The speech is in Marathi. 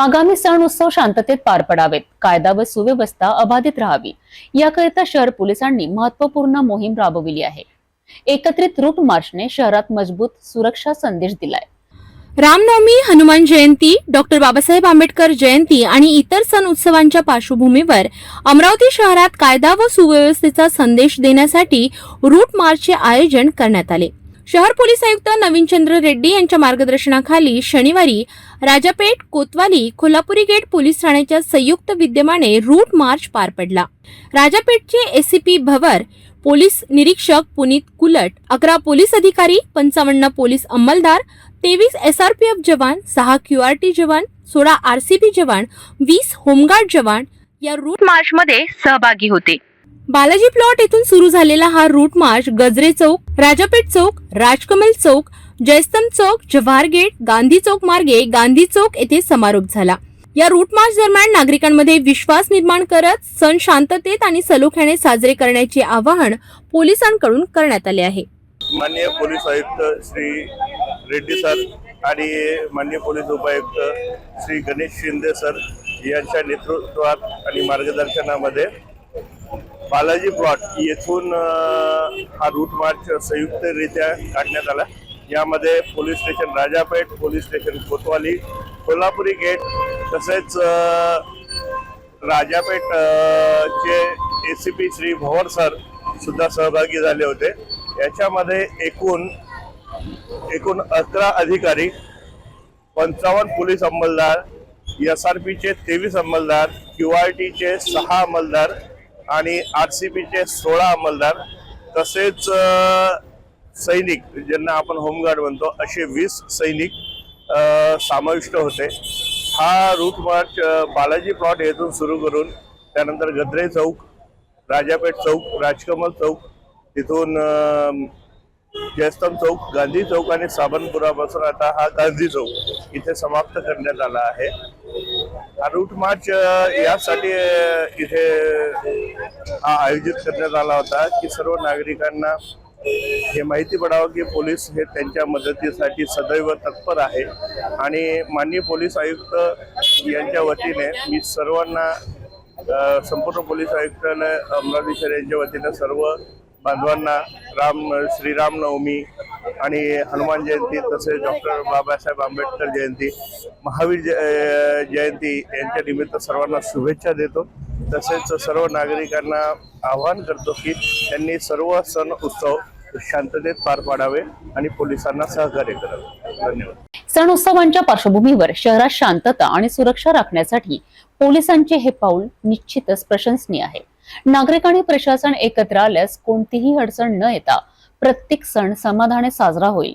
आगामी सण उत्सव शांततेत पार पडावेत. कायदा व सुव्यवस्था अबाधित राहावी. याकरिता शहर पोलिसांनी महत्त्वपूर्ण मोहीम राबविली आहे. एकत्रित रूट मार्चने शहरात मजबूत सुरक्षा संदेश दिलाय. रामनवमी हनुमान जयंती डॉक्टर बाबासाहेब आंबेडकर जयंती आणि इतर सण उत्सवांच्या पार्श्वभूमीवर अमरावती शहरात कायदा व सुव्यवस्थेचा संदेश देण्यासाठी रूट मार्चचे आयोजन करण्यात आले. शहर पोलीस आयुक्त नवीनचंद्र रेड्डी यांच्या मार्गदर्शनाखाली शनिवारी राजापेठ कोतवाली कोल्हापुरी गेट पोलीस ठाण्याच्या संयुक्त विद्यमाने रूट मार्च पार पडला. राजापेठचे एसीपी भवर पोलीस निरीक्षक पुनीत कुलट अकरा पोलीस अधिकारी पंचावन्न पोलीस अंमलदार तेवीस एसआरपीएफ जवान सहा क्यूआरटी जवान सोळा आरसीबी जवान वीस होमगार्ड जवान या रूट मार्चमध्ये सहभागी होते. बालाजी प्लॉट येथून सुरू झालेला हा route march Gajre Chowk Rajapeth Chowk Rajkamal Chowk Jaistambh Chowk Jawahar gate Gandhi Chowk मार्गे गांधी चौक येथे समारोप झाला. या रूट मार्च दरम्यान नागरिकांमध्ये विश्वास निर्माण करत सण शांततेत आणि सलोख्याने साजरे करण्याचे आवाहन पोलिसांकडून करण्यात आले आहे. माननीय पोलीस आयुक्त श्री रेड्डी सर आणि माननीय पोलीस उपायुक्त श्री गणेश शिंदे सर यांच्या नेतृत्वात आणि मार्गदर्शनामध्ये बालाजी प्लॉट येथून हा रूट मार्च संयुक्तरित्या काढण्यात आला. यामध्ये police station Rajapeth police station Kotwali Kolhapuri gate तसेच राजापेठ चे A C P Shri Bhavar sir सुद्धा सहभागी झाले होते. याच्यामध्ये एकूण एकूण अकरा अधिकारी पंचावन्न पोलीस अंमलदार एस आर पीचे तेवीस अंमलदार क्यू आर टीचे सहा अंमलदार आणि आर सी पीचे सोळा अंमलदार तसेच सैनिक ज्यांना आपण होमगार्ड म्हणतो असे वीस सैनिक समाविष्ट होते. हा रूट मार्च बालाजी प्लॉट येथून सुरू करून त्यानंतर गद्रे चौक राजापेठ चौक राजकमल चौक तिथून अ, जयस्तंभ चौक गांधी चौक आणि साबनपुरापासून आता हा गांधी चौक इथे समाप्त करण्यात आला आहे. हा रूट मार्च यासाठी इथे हा आयोजित करण्यात आला होता की सर्व नागरिकांना हे माहिती पडावं की पोलीस हे त्यांच्या मदतीसाठी सदैव तत्पर आहे. आणि माननीय पोलीस आयुक्त यांच्या वतीने मी सर्वांना संपूर्ण पोलीस आयुक्तालय अमरावती शहर यांच्या वतीने सर्व बांधवांना राम श्रीराम नवमी आणि हनुमान जयंती तसेच डॉक्टर बाबासाहेब आंबेडकर जयंती महावीर जय जयंती यांच्या निमित्त सर्वांना शुभेच्छा देतो. तसेच सर्व नागरिकांना आवाहन करतो की त्यांनी सर्व सण उत्सव शांततेत पार पाडावे आणि पोलिसांना सहकार्य करावे. धन्यवाद. सण उत्सवांच्या पार्श्वभूमीवर शहरात शांतता आणि सुरक्षा राखण्यासाठी पोलिसांचे हे पाऊल निश्चितच प्रशंसनीय आहे. नागरिक आणि प्रशासन एकत्र आल्यास कोणतीही अडचण न येता प्रत्येक सण समाधाने साजरा होईल.